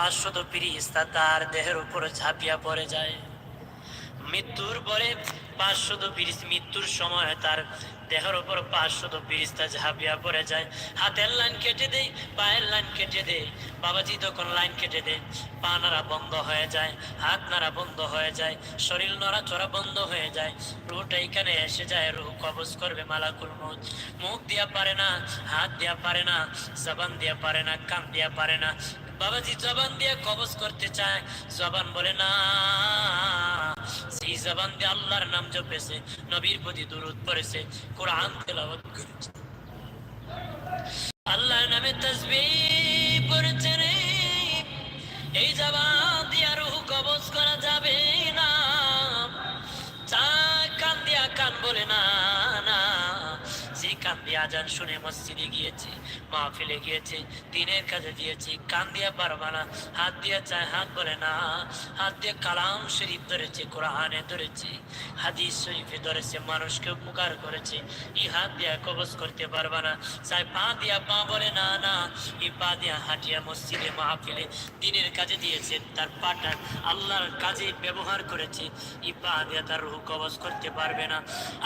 পাঁচশত ফিরিস্তা তার দেহের উপর ঝাঁপিয়া পড়ে যায়। মৃত্যুর পরে পাঁচশত ফিরিস মৃত্যুর সময় তার দেহের উপর পাঁচশত ফিরিস্তা ঝাঁপিয়া পড়ে যায়। হাতের লাইন কেটে দেয়, পায়ের লাইন কেটে দেয়। বাবাজি তখন লাইন কেটে দেয়, পা নাড়া বন্ধ হয়ে যায়, হাত নাড়া বন্ধ হয়ে যায়, শরীর নড়াচড়া বন্ধ হয়ে যায়। রুহটা এখানে এসে যায়, রুহ কবজ করবে মালাকুল মৌত মুখ দিয়া পারে না, হাত দিয়া পারে না, জবান দিয়া পারে না, কান দিয়া পারে না বাবাজি জবান দিয়ে কবজ করতে চায়, জবান বলে না। সেই জবান দিয়ে আল্লাহর নাম জপেছে, নবীর প্রতি দূরত পড়েছে, কোরআন তেলাওয়াত করেছে। আল্লাহর নামে তসবি পড়েছে রে। এই জবান দিয়ে রুহ কবজ করা যাবে। আজান শুনে মসজিদে গিয়েছে, মাহফিলে গিয়েছে, দিনের কাজে দিয়েছি, কান দিয়া পারবা না হাত দিয়ে চায়, হাত বলে না, হাত দিয়ে কালাম শরীফ ধরেছে, কোরআনে ধরেছে, হাদিস শরীফে ধরেছে, মানুষকে উপকার করেছে এই হাত দিয়া কবজ করতে পারবা না চাই পা দিয়া পা বলে না না এই পা দিয়া হাঁটিয়া মসজিদে, মাহফিলে দিনের কাজে দিয়েছে, তার পাটা আল্লাহর কাজে ব্যবহার করেছে এই পা দিয়া তার রুহ কবজ করতে পারবে না।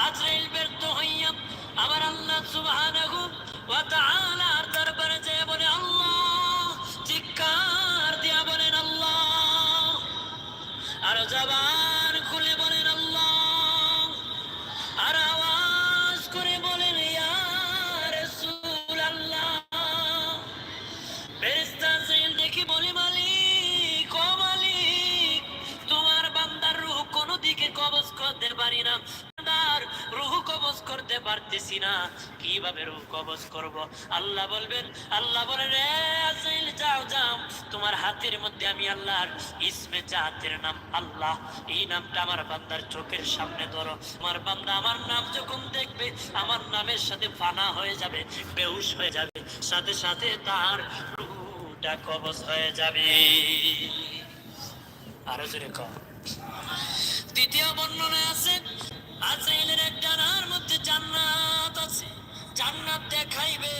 আজরাইল ব্যর্থ হইয়া আমার আল্লাহ সুবহানাহু ওয়া তাআলার দরবারে যে বলে, আল্লাহ, চিৎকার দিয়া বলেন, আল্লাহ। আর জবান খুলে বলেন, আল্লাহ। আর আওয়াজ করে বলেন, ইয়া রাসূলুল্লাহ। ফেরেশতা জিল দেখি বলে, মালিক, ও তোমার বান্দার রূহ কোন দিকে কবজ করতে পারি না। করতে পারতেছি না। কীভাবে রূহ কবজ করব? আল্লাহ বলবেন, আল্লাহ বলেন রে আজাইল যাও যাও। তোমার হাতের মধ্যে আমি আল্লাহর ইসমে জাতের নাম আল্লাহ। এই নামটা আমার বান্দার চোখের সামনে ধরো। আমার বান্দা আমার নাম যখন দেখবে, আমার নামের সাথে ফানা হয়ে যাবে, বেহুশ হয়ে যাবে। সাথে সাথে তার রূহটা কবজ হয়ে যাবে। আরও জোরে কম দ্বিতীয় বর্ণনা আছে আজরাইলের এক ডানার মধ্যে জান্নাত আছে। জান্নাত দেখাইবে,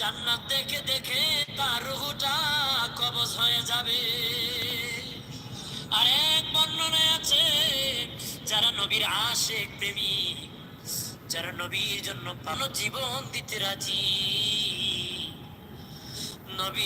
জান্নাত দেখে দেখে তার রুহুটা কবজ হয়ে যাবে। আর এক বর্ণনায় আছে, যারা নবীর আশেক প্রেমিক যারা নবীর জন্য ভালো জীবন দিতে রাজি। নবী